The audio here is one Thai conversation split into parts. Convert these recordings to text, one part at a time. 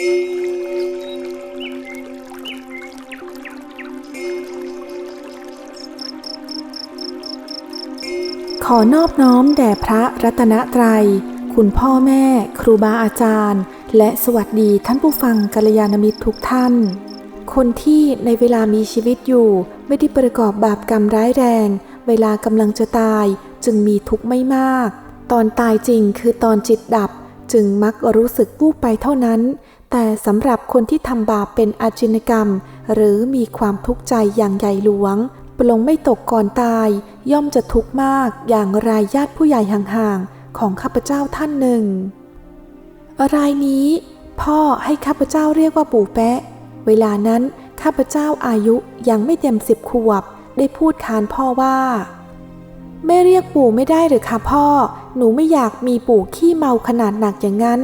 ขอนอบน้อมแด่พระรัตนตรัย คุณพ่อแม่ ครูบาอาจารย์ และสวัสดีท่านผู้ฟังกัลยาณมิตรทุกท่าน คนที่ในเวลามีชีวิตอยู่ ไม่ได้ประกอบบาปกรรมร้ายแรง เวลากำลังจะตายจึงมีทุกข์ไม่มาก ตอนตายจริงคือตอนจิตดับ จึงมักรู้สึกวูบไปเท่านั้น แต่สำหรับคนที่ทำบาปเป็นอาจินกรรม หรือมีความทุกข์ใจอย่างใหญ่หลวง ปลงไม่ตกก่อนตาย ย่อมจะทุกข์มากอย่างรายญาติผู้ใหญ่ห่างๆ ของข้าพเจ้าท่านหนึ่ง รายนี้ พ่อให้ข้าพเจ้าเรียกว่าปู่แปะ เวลานั้นข้าพเจ้าอายุยังไม่เต็มสิบขวบ ได้พูดคานพ่อว่า ไม่เรียกปู่ไม่ได้หรือคะพ่อ หนูไม่อยากมีปู่ขี้เมาขนาดหนักอย่างนั้น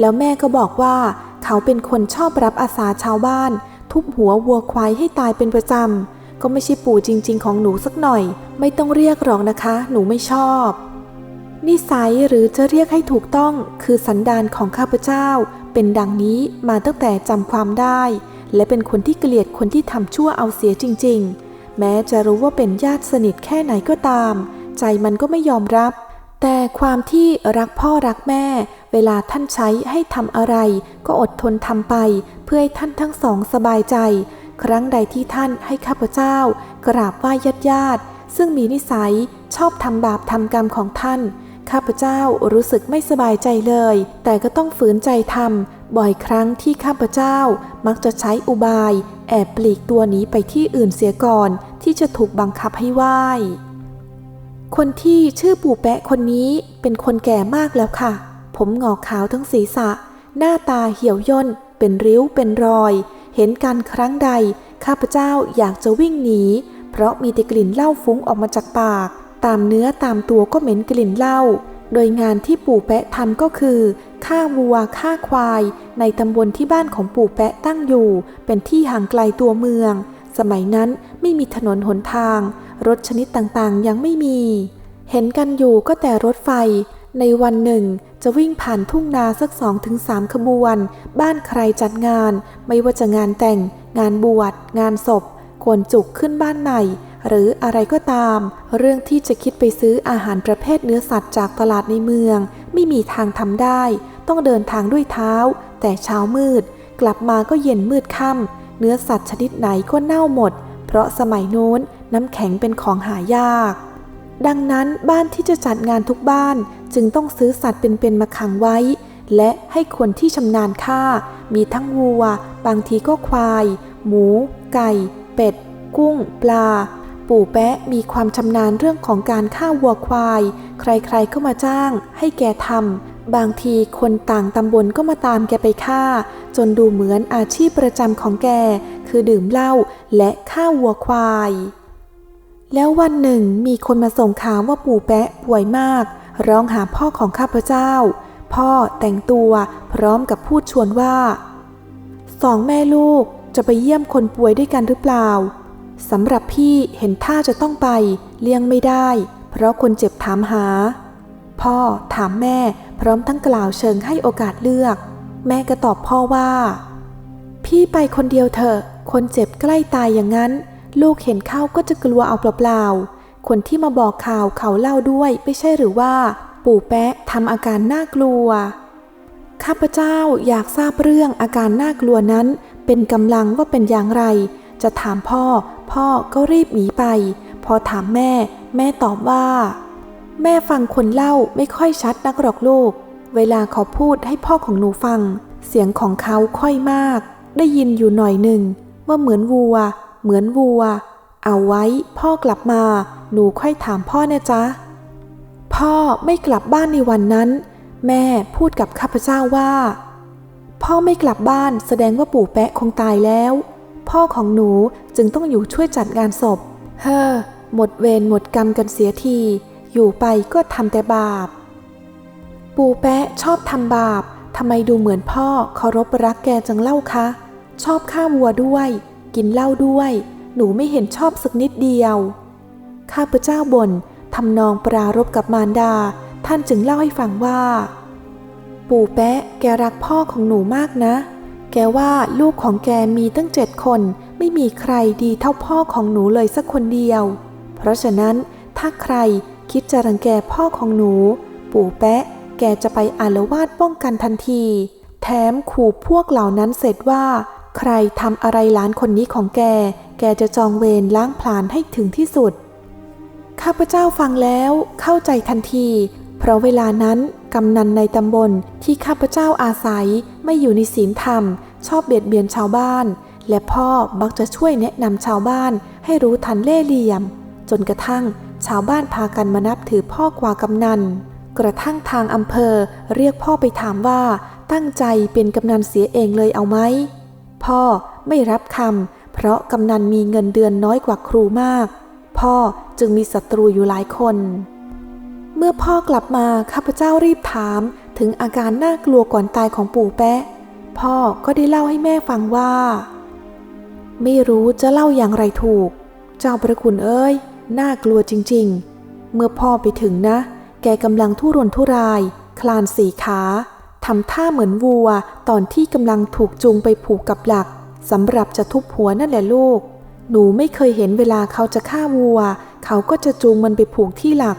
แล้วแม่ก็บอกว่า เขาเป็นคนชอบรับอาสาชาวบ้าน ทุบหัววัวควายให้ตายเป็นประจำ ก็ไม่ใช่ปู่จริง ๆ ของหนูสักหน่อย ไม่ต้องเรียกหรอกนะคะ หนูไม่ชอบ นิสัยหรือจะเรียกให้ถูกต้องคือสันดานของข้าพเจ้า เป็นดังนี้มาตั้งแต่จำความได้ และเป็นคนที่เกลียดคนที่ทำชั่วเอาเสียจริง ๆ แม้จะรู้ว่าเป็นญาติสนิทแค่ไหนก็ตาม ใจมันก็ไม่ยอมรับ แต่ความที่รักพ่อรักแม่ เวลาท่านใช้ให้ทำอะไร ก็อดทนทำไป เพื่อให้ท่านทั้งสองสบายใจ ครั้งใดที่ท่านให้ข้าพเจ้า กราบไหว้ญาติญาติซึ่งมีนิสัยชอบทำบาปทำกรรมของท่าน ข้าพเจ้ารู้สึกไม่สบายใจเลย แต่ก็ต้องฝืนใจทำบ่อยครั้งที่ข้าพเจ้ามักจะใช้อุบาย แอบปลีกตัวหนีไปที่อื่นเสียก่อน ที่จะถูกบังคับให้ไหว้ คนที่ชื่อปู่แปะคนนี้เป็นคนแก่มากแล้วค่ะ ผมหงอกขาวทั้งศีรษะ หน้าตาเหี่ยวย่น เป็นริ้วเป็นรอย เห็นกันครั้งใด ข้าพเจ้าอยากจะวิ่งหนี เพราะมีแต่กลิ่นเหล้าฟุ้งออกมาจากปาก ตามเนื้อตามตัวก็เหม็นกลิ่นเหล้า โดยงานที่ปู่แปะทำก็คือฆ่าวัวฆ่าควาย ในตำบลที่บ้านของปู่แปะตั้งอยู่ เป็นที่ห่างไกลตัวเมือง สมัยนั้นไม่มีถนนหนทาง รถชนิดต่างๆ ยังไม่มี เห็นกันอยู่ก็แต่รถไฟ ในวันหนึ่ง จะวิ่งผ่านทุ่งนาสักสองถึงสามขบวน บ้านใครจัดงาน ไม่ว่าจะงานแต่ง งานบวช งานศพโกนจุกขึ้นบ้านใหม่ หรืออะไรก็ตาม เรื่องที่จะคิดไปซื้ออาหารประเภทเนื้อสัตว์จากตลาดในเมือง ไม่มีทางทำได้ ต้องเดินทางด้วยเท้า แต่เช้ามืด กลับมาก็เย็นมืดค่ำเนื้อสัตว์ชนิดไหนก็เน่าหมด เพราะสมัยโน้นน้ำแข็งเป็นของหายาก ดังนั้นบ้านที่จะจัดงานทุกบ้านจึงต้องซื้อสัตว์เป็นๆมาขังไว้ และให้คนที่ชำนาญฆ่า มีทั้งวัว บางทีก็ควาย หมู ไก่ เป็ด กุ้ง ปลา ปู่แปะมีความชำนาญเรื่องของการฆ่าวัวควาย ใครๆก็มาจ้าง ให้แกทำบางทีคนต่างตำบลก็มาตามแกไปฆ่า จนดูเหมือนอาชีพประจำของแก คือดื่มเหล้าและฆ่าวัวควาย แล้ววันหนึ่งมีคนมาส่งข่าวว่าปู่แปะป่วยมาก ร้องหาพ่อของข้าพเจ้า พ่อแต่งตัวพร้อมกับพูดชวนว่า สองแม่ลูกจะไปเยี่ยมคนป่วยด้วยกันหรือเปล่าสำหรับพี่เห็นท่าจะต้องไปเลี่ยงไม่ได้ เพราะคนเจ็บถามหา พ่อถามแม่พร้อมทั้งกล่าวเชิงให้โอกาสเลือก แม่ก็ตอบพ่อว่า พี่ไปคนเดียวเถอะ คนเจ็บใกล้ตายอย่างนั้น ลูกเห็นเข้าก็จะกลัวเอาเปล่าๆ คนที่มาบอกข่าวเขาเล่าด้วยไม่ใช่หรือว่า ปู่แปะทำอาการน่ากลัว ข้าพเจ้าอยากทราบเรื่องอาการน่ากลัวนั้น เป็นกำลังว่าเป็นอย่างไร จะถามพ่อ พ่อก็รีบหนีไป พอถามแม่ แม่ตอบว่า แม่ฟังคนเล่าไม่ค่อยชัดนักหรอกลูก เวลาเขาพูดให้พ่อของหนูฟัง เสียงของเขาค่อยมาก ได้ยินอยู่หน่อยหนึ่ง ว่าเหมือนวัว เหมือนวัว เอาไว้พ่อกลับมา หนูค่อยถามพ่อนะจ๊ะ พ่อไม่กลับบ้านในวันนั้น แม่พูดกับข้าพเจ้าว่า พ่อไม่กลับบ้านแสดงว่าปู่แปะคงตายแล้ว พ่อของหนูจึงต้องอยู่ช่วยจัดงานศพ เฮ้อ หมดเวรหมดกรรมกันเสียที อยู่ไปก็ทำแต่บาป ปู่แปะชอบทำบาปทำไมดูเหมือนพ่อเคารพรักแกจังเล่าคะ ชอบฆ่าวัวด้วย กินเหล้าด้วย หนูไม่เห็นชอบสักนิดเดียว ข้าพเจ้าบ่นทำนองปรารบกับมารดา ท่านจึงเล่าให้ฟังว่า ปู่แปะแกรักพ่อของหนูมากนะแแกว่าลูกของแกมีตั้งเจ็ดคน ไม่มีใครดีเท่าพ่อของหนูเลยสักคนเดียว เพราะฉะนั้นถ้าใครคิดจะรังแกพ่อของหนู ปู่แปะแกจะไปอารวาสป้องกันทันที แถมขู่พวกเหล่านั้นเสร็จว่า ใครทำอะไรหลานคนนี้ของแก แกจะจองเวรล้างผลาญให้ถึงที่สุด ข้าพเจ้าฟังแล้วเข้าใจทันที เพราะเวลานั้นกำนันในตำบลที่ข้าพเจ้าอาศัยไม่อยู่ในศีลธรรม ชอบเบียดเบียนชาวบ้าน และพ่อมักจะช่วยแนะนำชาวบ้านให้รู้ทันเล่ห์เหลี่ยม จนกระทั่งชาวบ้านพากันมานับถือพ่อกว่ากำนัน กระทั่งทางอำเภอเรียกพ่อไปถามว่าตั้งใจเป็นกำนันเสียเองเลยเอาไหม พ่อไม่รับคำเพราะกำนันมีเงินเดือนน้อยกว่าครูมาก พ่อจึงมีศัตรูอยู่หลายคน เมื่อพ่อกลับมาข้าพเจ้ารีบถามถึงอาการน่ากลัวก่อนตายของปู่แปะ พ่อก็ได้เล่าให้แม่ฟังว่า ไม่รู้จะเล่าอย่างไรถูก เจ้าประคุณเอ้ย น่ากลัวจริงๆ เมื่อพ่อไปถึงนะ แกกำลังทุรนทุราย คลานสี่ขา ทำท่าเหมือนวัว ตอนที่กำลังถูกจูงไปผูกกับหลักสำหรับจะทุบหัวนั่นแหละลูก หนูไม่เคยเห็นเวลาเขาจะฆ่าวัว เขาก็จะจูงมันไปผูกที่หลัก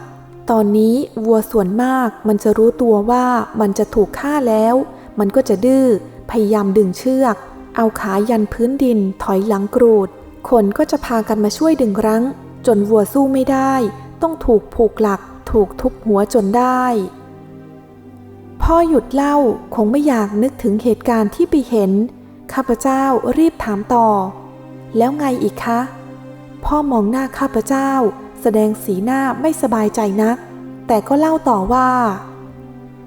ตอนนี้วัวส่วนมากมันจะรู้ตัวว่ามันจะถูกฆ่าแล้ว มันก็จะดื้อ พยายามดึงเชือก เอาขายันพื้นดินถอยหลังกรูด คนก็จะพากันมาช่วยดึงรั้ง จนวัวสู้ไม่ได้ ต้องถูกผูกหลัก ถูกทุบหัวจนได้ พ่อหยุดเล่าคงไม่อยากนึกถึงเหตุการณ์ที่ไปเห็น ข้าพเจ้ารีบถามต่อ แล้วไงอีกคะ พ่อมองหน้าข้าพเจ้า แสดงสีหน้าไม่สบายใจนัก แต่ก็เล่าต่อว่า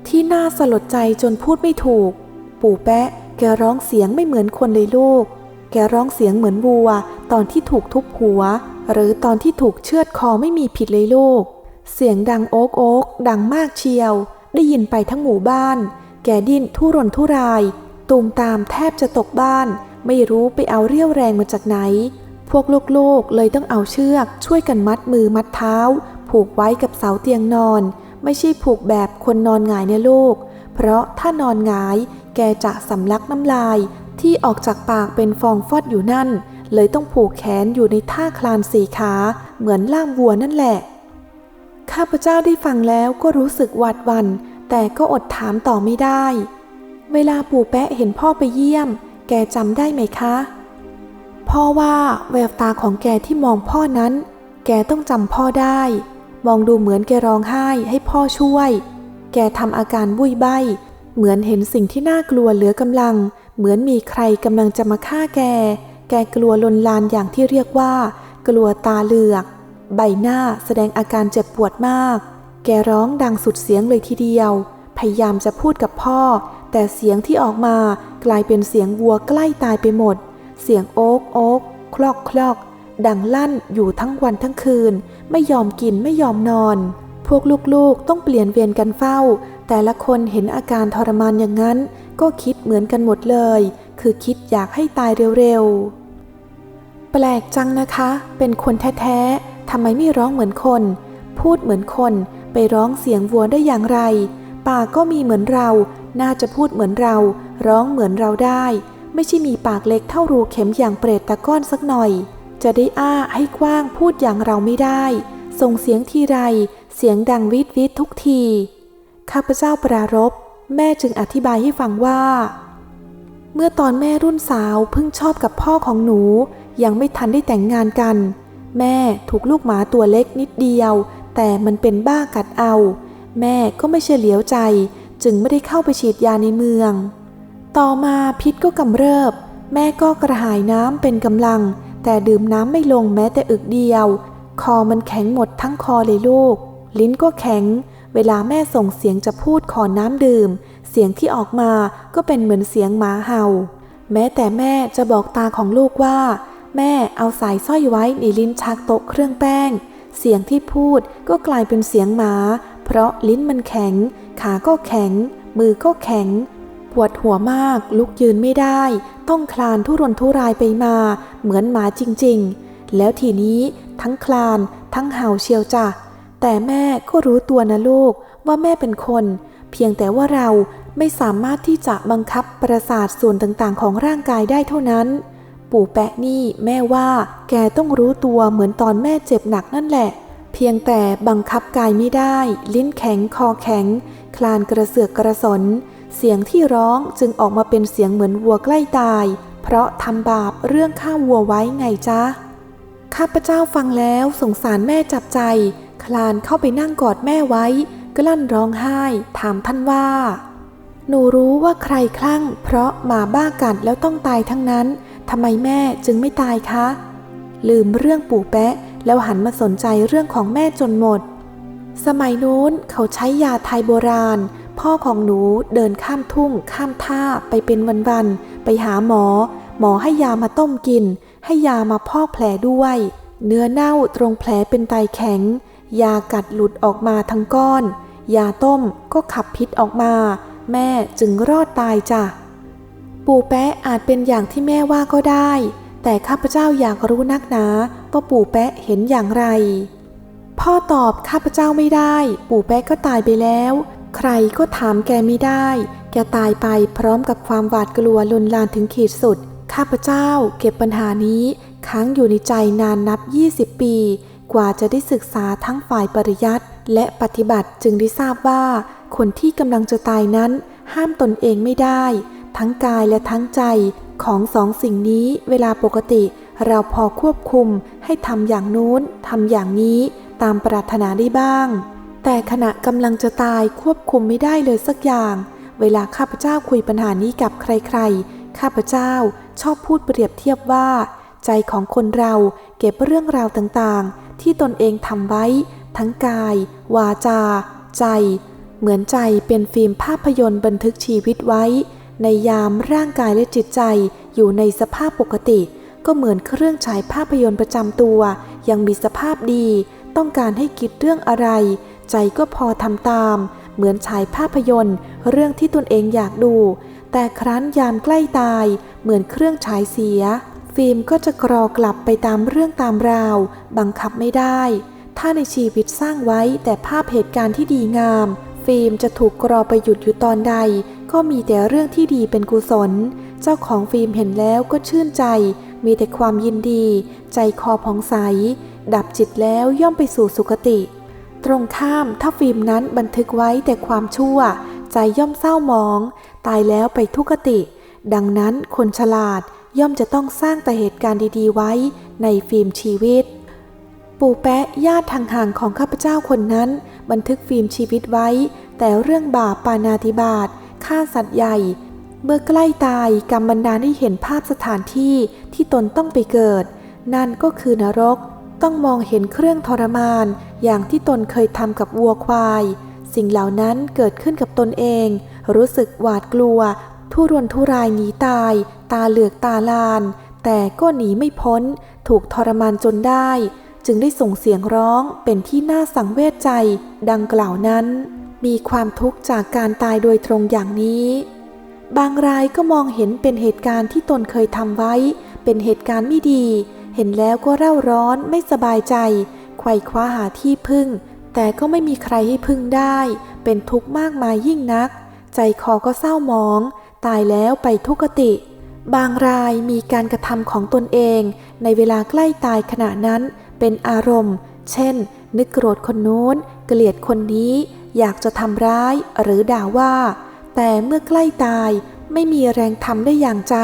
ที่น่าสลดใจจนพูดไม่ถูก ปู่แปะแกร้องเสียงไม่เหมือนคนเลยลูก แกร้องเสียงเหมือนวัว ตอนที่ถูกทุบหัว หรือตอนที่ถูกเชือดคอไม่มีผิดเลยลูก เสียงดังโอ๊กโอ๊กดังมากเชียว ได้ยินไปทั้งหมู่บ้าน แกดิ้นทุรนทุราย ตูมตามแทบจะตกบ้าน ไม่รู้ไปเอาเรี่ยวแรงมาจากไหน พวกลูกๆเลยต้องเอาเชือก ช่วยกันมัดมือมัดเท้า ผูกไว้กับเสาเตียงนอน ไม่ใช่ผูกแบบคนนอนหงายเนี่ยลูก เพราะถ้านอนหงาย แกจะสำลักน้ำลายที่ออกจากปากเป็นฟองฟอดอยู่นั่น เลยต้องผูกแขนอยู่ในท่าคลานสี่ขา เหมือนล่ามวัวนั่นแหละ ข้าพเจ้าได้ฟังแล้วก็รู้สึกหวาดหวัน แต่ก็อดถามต่อไม่ได้ เวลาปู่แปะเห็นพ่อไปเยี่ยม แกจำได้ไหมคะ พ่อว่าแววตาของแกที่มองพ่อนั้น แกต้องจำพ่อได้ มองดูเหมือนแกร้องไห้ให้พ่อช่วย แกทำอาการบุยใบ เหมือนเห็นสิ่งที่น่ากลัวเหลือกำลัง เหมือนมีใครกำลังจะมาฆ่าแก แกกลัวลนลานอย่างที่เรียกว่า กลัวตาเหลือก ใบหน้าแสดงอาการเจ็บปวดมาก แกร้องดังสุดเสียงเลยทีเดียว พยายามจะพูดกับพ่อ แต่เสียงที่ออกมากลายเป็นเสียงวัวใกล้ตายไปหมด เสียงโอ๊กโอ๊กคลอกคลอกดังลั่นอยู่ทั้งวันทั้งคืน ไม่ยอมกินไม่ยอมนอน พวกลูกๆต้องเปลี่ยนเวียนกันเฝ้า แต่ละคนเห็นอาการทรมานอย่างนั้น ก็คิดเหมือนกันหมดเลย คือคิดอยากให้ตายเร็วๆ แปลกจังนะคะ เป็นคนแท้ๆ ทำไมไม่ร้องเหมือนคน พูดเหมือนคน ไปร้องเสียงวัวได้อย่างไร ปากก็มีเหมือนเรา น่าจะพูดเหมือนเรา ร้องเหมือนเราได้ ไม่ใช่มีปากเล็กเท่ารูเข็มอย่างเปรตตะก้อนสักหน่อย จะได้อ้าให้กว้างพูดอย่างเราไม่ได้ ส่งเสียงทีไร เสียงดังวิดวิดทุกที ข้าพเจ้าปรารบแม่จึงอธิบายให้ฟังว่า เมื่อตอนแม่รุ่นสาวเพิ่งชอบกับพ่อของหนูยังไม่ทันได้แต่งงานกัน แม่ถูกลูกหมาตัวเล็กนิดเดียว แต่มันเป็นบ้ากัดเอา แม่ก็ไม่เฉลียวใจ จึงไม่ได้เข้าไปฉีดยาในเมือง ต่อมาพิษก็กำเริบ แม่ก็กระหายน้ำเป็นกำลัง แต่ดื่มน้ำไม่ลงแม้แต่อึกเดียว คอมันแข็งหมดทั้งคอเลยลูก ลิ้นก็แข็ง เวลาแม่ส่งเสียงจะพูดขอน้ำดื่ม เสียงที่ออกมาก็เป็นเหมือนเสียงหมาเห่า แม้แต่แม่จะบอกตาของลูกว่า แม่เอาสายสร้อยไว้ในลิ้นชักโต๊ะเครื่องแป้ง เสียงที่พูดก็กลายเป็นเสียงหมา เพราะลิ้นมันแข็ง ขาก็แข็ง มือก็แข็ง ปวดหัวมากลุกยืนไม่ได้ ต้องคลานทุรนทุรายไปมา เหมือนหมาจริงๆ แล้วทีนี้ทั้งคลานทั้งเห่าเชียวจ้ะ แต่แม่ก็รู้ตัวนะลูกว่าแม่เป็นคน เพียงแต่ว่าเราไม่สามารถที่จะบังคับประสาทส่วนต่างๆ ของร่างกายได้เท่านั้น ปู่แปะนี่แม่ว่าแกต้องรู้ตัวเหมือนตอนแม่เจ็บหนักนั่นแหละ เพียงแต่บังคับกายไม่ได้ ลิ้นแข็งคอแข็ง คลานกระเสือกกระสน เสียงที่ร้องจึงออกมาเป็นเสียงเหมือนวัวใกล้ตาย เพราะทำบาปเรื่องฆ่าวัวไว้ไงจ๊ะข้าพเจ้าฟังแล้วสงสารแม่จับใจ คลานเข้าไปนั่งกอดแม่ไว้ กลั้นร้องไห้ ถามท่านว่า หนูรู้ว่าใครคลั่ง เพราะหมาบ้ากัดแล้วต้องตายทั้งนั้น ทำไมแม่จึงไม่ตายคะ ลืมเรื่องปู่แปะแล้วหันมาสนใจเรื่องของแม่จนหมด สมัยนู้นเขาใช้ยาไทยโบราณ พ่อของหนูเดินข้ามทุ่ง ข้ามท่าไปเป็นวันๆ ไปหาหมอ หมอให้ยามาต้มกิน ให้ยามาพอกแผลด้วย เนื้อเน่าตรงแผลเป็นไตแข็ง ยากัดหลุดออกมาทั้งก้อน ยาต้มก็ขับพิษออกมา แม่จึงรอดตายจ้ะ ปู่แปะอาจเป็นอย่างที่แม่ว่าก็ได้ แต่ข้าพเจ้าอยากรู้นักหนาว่าปู่แปะเห็นอย่างไร พ่อตอบข้าพเจ้าไม่ได้ ปู่แปะก็ตายไปแล้ว ใครก็ถามแกไม่ได้ แกตายไปพร้อมกับความหวาดกลัวลนลานถึงขีดสุด ข้าพเจ้าเก็บปัญหานี้ค้างอยู่ในใจนานนับ 20 ปี กว่าจะได้ศึกษาทั้งฝ่ายปริยัติและปฏิบัติจึงได้ทราบว่า คนที่กำลังจะตายนั้น ห้ามตนเองไม่ได้ ทั้งกายและทั้งใจของสองสิ่งนี้เวลาปกติ เราพอควบคุมให้ทำอย่างนู้นทำอย่างนี้ตามปรารถนาได้บ้าง แต่ขณะกำลังจะตายควบคุมไม่ได้เลยสักอย่าง เวลาข้าพเจ้าคุยปัญหานี้กับใครๆ ข้าพเจ้าชอบพูดเปรียบเทียบว่า ใจของคนเราเก็บเรื่องราวต่างๆ ที่ตนเองทำไว้ ทั้งกาย วาจา ใจ เหมือนใจเป็นฟิล์มภาพยนตร์บันทึกชีวิตไว้ ในยามร่างกายและจิตใจอยู่ในสภาพปกติ ก็เหมือนเครื่องฉายภาพยนตร์ประจำตัว ยังมีสภาพดี ต้องการให้คิดเรื่องอะไร ใจก็พอทำตาม เหมือนฉายภาพยนตร์ เรื่องที่ตนเองอยากดู แต่ครั้นยามใกล้ตาย เหมือนเครื่องฉายเสีย ฟิล์มก็จะกรอกลับไปตามเรื่องตามราว บังคับไม่ได้ ถ้าในชีวิตสร้างไว้แต่ภาพเหตุการณ์ที่ดีงาม ฟิล์มจะถูกกรอไปหยุดอยู่ตอนใด ก็มีแต่เรื่องที่ดีเป็นกุศล เจ้าของฟิล์มเห็นแล้วก็ชื่นใจ มีแต่ความยินดี ใจคอผ่องใส ดับจิตแล้วย่อมไปสู่สุคติ ตรงข้ามถ้าฟิล์มนั้นบันทึกไว้แต่ความชั่ว ใจย่อมเศร้าหมอง ตายแล้วไปทุกติ ดังนั้นคนฉลาดย่อมจะต้องสร้างแต่เหตุการณ์ดีๆไว้ในฟิล์มชีวิต ปู่แปะญาติทางห่างของข้าพเจ้าคนนั้น บันทึกฟิล์มชีวิตไว้ แต่เรื่องบาปปานาติบาตฆ่าสัตว์ใหญ่ เมื่อใกล้ตายกรรมบันดาลให้เห็นภาพสถานที่ที่ตนต้องไปเกิด นั่นก็คือนรก ต้องมองเห็นเครื่องทรมาน อย่างที่ตนเคยทำกับวัวควาย สิ่งเหล่านั้นเกิดขึ้นกับตนเอง รู้สึกหวาดกลัว ทุรนทุรายหนีตาย ตาเหลือกตาลาน แต่ก็หนีไม่พ้น ถูกทรมานจนได้ จึงได้ส่งเสียงร้องเป็นที่น่าสังเวชใจ ดังกล่าวนั้น มีความทุกข์จากการตายโดยตรงอย่างนี้ บางรายก็มองเห็นเป็นเหตุการณ์ที่ตนเคยทำไว้ เป็นเหตุการณ์ไม่ดี เห็นแล้วก็เร่าร้อนไม่สบายใจไขว่คว้าหาที่พึ่ง แต่ก็ไม่มีใครให้พึ่งได้ เป็นทุกข์มากมายยิ่งนัก ใจคอก็เศร้าหมอง ตายแล้วไปทุกขติบางรายมีการกระทำของตนเอง ในเวลาใกล้ตายขณะนั้น เป็นอารมณ์ เช่น นึกโกรธคนโน้น เกลียดคนนี้ อยากจะทำร้ายหรือด่าว่า แต่เมื่อใกล้ตายไม่มีแรงทำได้อย่างใจ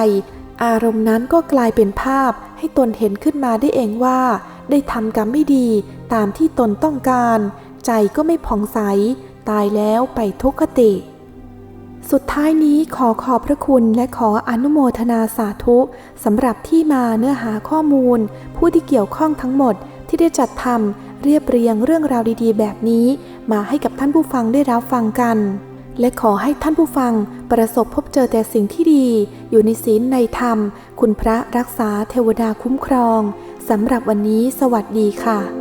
อารมณ์นั้นก็กลายเป็นภาพให้ตนเห็นขึ้นมาได้เองว่า ได้ทำกรรมไม่ดีตามที่ตนต้องการ ใจก็ไม่ผ่องใส ตายแล้วไปทุกขติ สุดท้ายนี้ขอขอบพระคุณและขออนุโมทนาสาธุสำหรับที่มาเนื้อหาข้อมูล ผู้ที่เกี่ยวข้องทั้งหมดที่ได้จัดทำเรียบเรียงเรื่องราวดีๆ แบบนี้ มาให้กับท่านผู้ฟังได้รับฟังกัน และขอให้ท่านผู้ฟังประสบพบเจอแต่สิ่งที่ดี อยู่ในศีลในธรรม คุณพระรักษาเทวดาคุ้มครองสำหรับวันนี้สวัสดีค่ะ